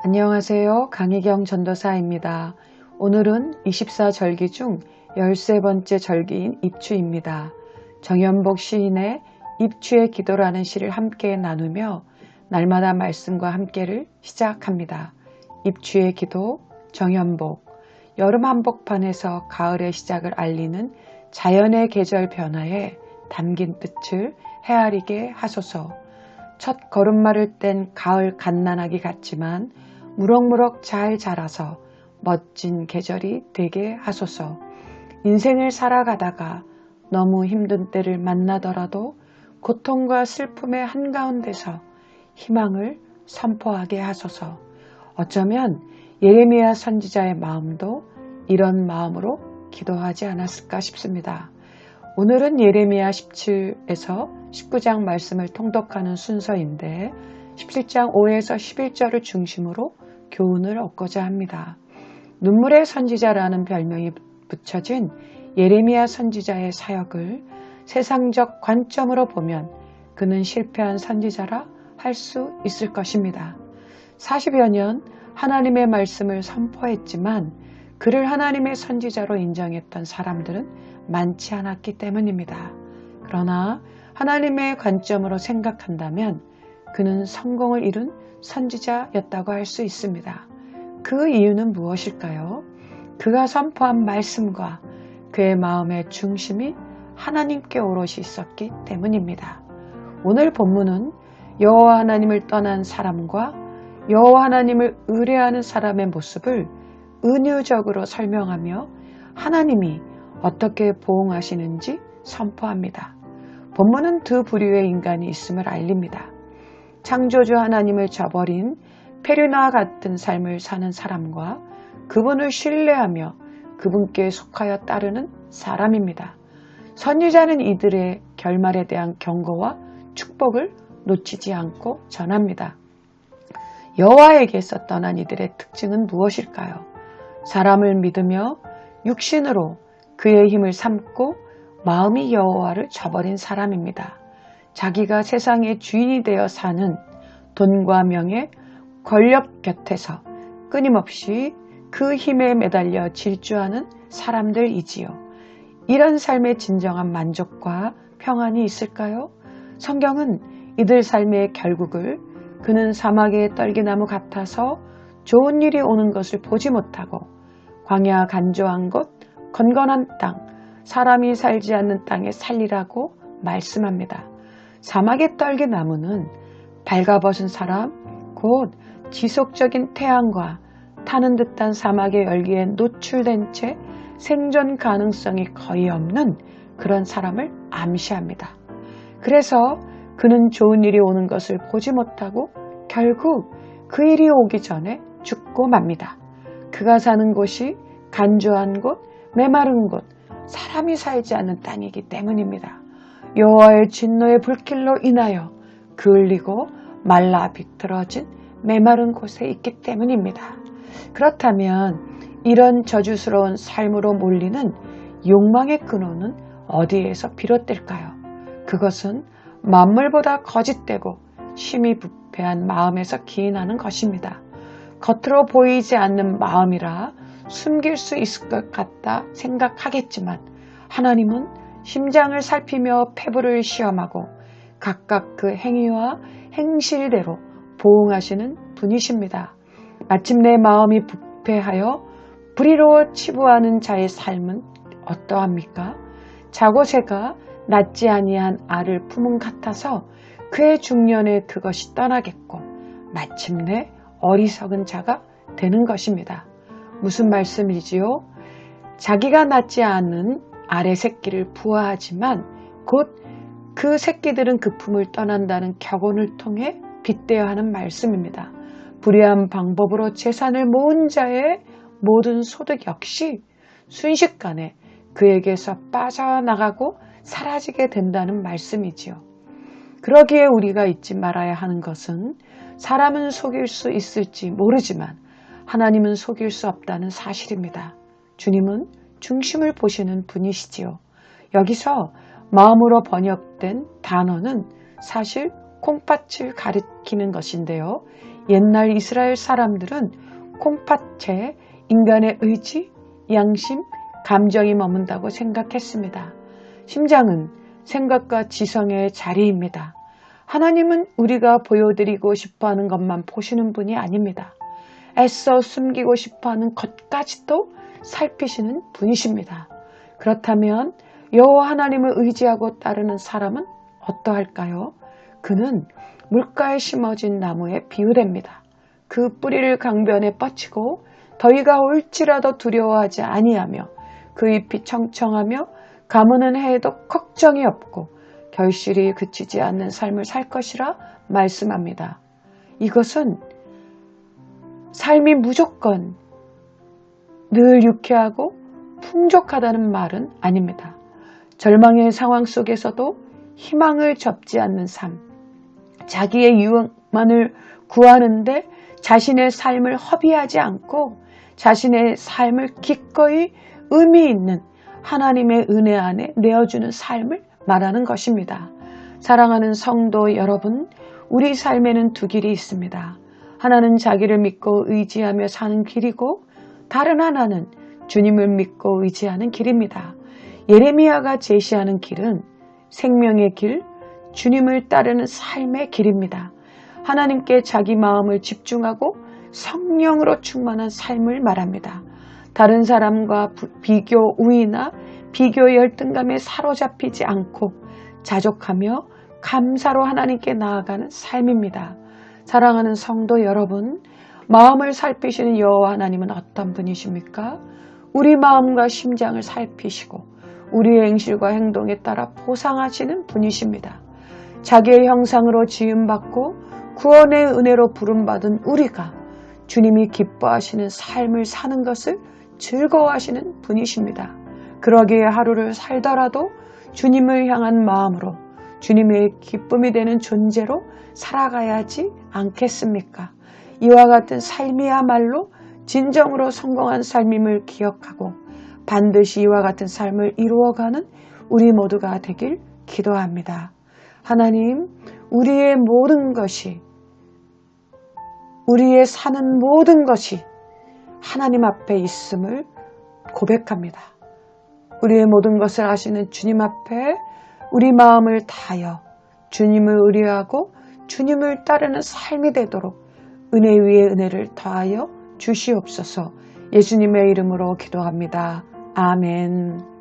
안녕하세요. 강희경 전도사입니다. 오늘은 24절기 중 13번째 절기인 입추입니다. 정연복 시인의 입추의 기도라는 시를 함께 나누며 날마다 말씀과 함께를 시작합니다. 입추의 기도 정연복 여름 한복판에서 가을의 시작을 알리는 자연의 계절 변화에 담긴 뜻을 헤아리게 하소서. 첫 걸음마를 뗀 가을 갓난아기 같지만 무럭무럭 잘 자라서 멋진 계절이 되게 하소서. 인생을 살아가다가 너무 힘든 때를 만나더라도 고통과 슬픔의 한가운데서 희망을 선포하게 하소서. 어쩌면 예레미야 선지자의 마음도 이런 마음으로 기도하지 않았을까 싶습니다. 오늘은 예레미야 17에서 19장 말씀을 통독하는 순서인데 17장 5에서 11절을 중심으로 교훈을 얻고자 합니다. 눈물의 선지자라는 별명이 붙여진 예레미야 선지자의 사역을 세상적 관점으로 보면 그는 실패한 선지자라 할 수 있을 것입니다. 40여 년 하나님의 말씀을 선포했지만 그를 하나님의 선지자로 인정했던 사람들은 많지 않았기 때문입니다. 그러나 하나님의 관점으로 생각한다면 그는 성공을 이룬 선지자였다고 할 수 있습니다. 그 이유는 무엇일까요? 그가 선포한 말씀과 그의 마음의 중심이 하나님께 오롯이 있었기 때문입니다. 오늘 본문은 여호와 하나님을 떠난 사람과 여호와 하나님을 의뢰하는 사람의 모습을 은유적으로 설명하며 하나님이 어떻게 보응하시는지 선포합니다. 본문은 두 부류의 인간이 있음을 알립니다. 창조주 하나님을 저버린 페르나 같은 삶을 사는 사람과 그분을 신뢰하며 그분께 속하여 따르는 사람입니다. 선지자는 이들의 결말에 대한 경고와 축복을 놓치지 않고 전합니다. 여호와에게서 떠난 이들의 특징은 무엇일까요? 사람을 믿으며 육신으로 그의 힘을 삼고 마음이 여호와를 저버린 사람입니다. 자기가 세상의 주인이 되어 사는 돈과 명예, 권력 곁에서 끊임없이 그 힘에 매달려 질주하는 사람들이지요. 이런 삶의 진정한 만족과 평안이 있을까요? 성경은 이들 삶의 결국을 그는 사막의 떨기나무 같아서 좋은 일이 오는 것을 보지 못하고 광야 간조한 곳, 건건한 땅, 사람이 살지 않는 땅에 살리라고 말씀합니다. 사막의 떨기 나무는 발가벗은 사람, 곧 지속적인 태양과 타는 듯한 사막의 열기에 노출된 채 생존 가능성이 거의 없는 그런 사람을 암시합니다. 그래서 그는 좋은 일이 오는 것을 보지 못하고 결국 그 일이 오기 전에 죽고 맙니다. 그가 사는 곳이 간조한 곳, 메마른 곳, 사람이 살지 않는 땅이기 때문입니다. 여호와의 진노의 불길로 인하여 그을리고 말라 비틀어진 메마른 곳에 있기 때문입니다. 그렇다면 이런 저주스러운 삶으로 몰리는 욕망의 근원은 어디에서 비롯될까요? 그것은 만물보다 거짓되고 심히 부패한 마음에서 기인하는 것입니다. 겉으로 보이지 않는 마음이라 숨길 수 있을 것 같다 생각하겠지만 하나님은 심장을 살피며 폐부를 시험하고 각각 그 행위와 행실대로 보응하시는 분이십니다. 마침내 마음이 부패하여 불의로 치부하는 자의 삶은 어떠합니까? 자고새가 낫지 아니한 알을 품은 같아서 그의 중년에 그것이 떠나겠고 마침내 어리석은 자가 되는 것입니다. 무슨 말씀이지요? 자기가 낳지 않은 알의 새끼를 부화하지만 곧 그 새끼들은 그 품을 떠난다는 격언을 통해 빗대어 하는 말씀입니다. 불의한 방법으로 재산을 모은 자의 모든 소득 역시 순식간에 그에게서 빠져나가고 사라지게 된다는 말씀이지요. 그러기에 우리가 잊지 말아야 하는 것은 사람은 속일 수 있을지 모르지만 하나님은 속일 수 없다는 사실입니다. 주님은 중심을 보시는 분이시지요. 여기서 마음으로 번역된 단어는 사실 콩팥을 가리키는 것인데요. 옛날 이스라엘 사람들은 콩팥에 인간의 의지, 양심, 감정이 머문다고 생각했습니다. 심장은 생각과 지성의 자리입니다. 하나님은 우리가 보여드리고 싶어 하는 것만 보시는 분이 아닙니다. 애써 숨기고 싶어 하는 것까지도 살피시는 분이십니다. 그렇다면 여호와 하나님을 의지하고 따르는 사람은 어떠할까요? 그는 물가에 심어진 나무에 비유됩니다. 그 뿌리를 강변에 뻗치고 더위가 올지라도 두려워하지 아니하며 그 잎이 청청하며 가무는 해에도 걱정이 없고 결실이 그치지 않는 삶을 살 것이라 말씀합니다. 이것은 삶이 무조건 늘 유쾌하고 풍족하다는 말은 아닙니다. 절망의 상황 속에서도 희망을 접지 않는 삶, 자기의 유혹만을 구하는데 자신의 삶을 허비하지 않고 자신의 삶을 기꺼이 의미 있는 하나님의 은혜 안에 내어주는 삶을 말하는 것입니다. 사랑하는 성도 여러분, 우리 삶에는 두 길이 있습니다. 하나는 자기를 믿고 의지하며 사는 길이고 다른 하나는 주님을 믿고 의지하는 길입니다. 예레미야가 제시하는 길은 생명의 길, 주님을 따르는 삶의 길입니다. 하나님께 자기 마음을 집중하고 성령으로 충만한 삶을 말합니다. 다른 사람과 비교 우위나 비교 열등감에 사로잡히지 않고 자족하며 감사로 하나님께 나아가는 삶입니다. 사랑하는 성도 여러분, 마음을 살피시는 여호와 하나님은 어떤 분이십니까? 우리 마음과 심장을 살피시고 우리의 행실과 행동에 따라 보상하시는 분이십니다. 자기의 형상으로 지음받고 구원의 은혜로 부름받은 우리가 주님이 기뻐하시는 삶을 사는 것을 즐거워하시는 분이십니다. 그러기에 하루를 살더라도 주님을 향한 마음으로 주님의 기쁨이 되는 존재로 살아가야지 않겠습니까? 이와 같은 삶이야말로 진정으로 성공한 삶임을 기억하고 반드시 이와 같은 삶을 이루어가는 우리 모두가 되길 기도합니다. 하나님, 우리의 모든 것이, 우리의 사는 모든 것이 하나님 앞에 있음을 고백합니다. 우리의 모든 것을 아시는 주님 앞에 우리 마음을 다하여 주님을 의뢰하고 주님을 따르는 삶이 되도록 은혜 위에 은혜를 더하여 주시옵소서 예수님의 이름으로 기도합니다. 아멘.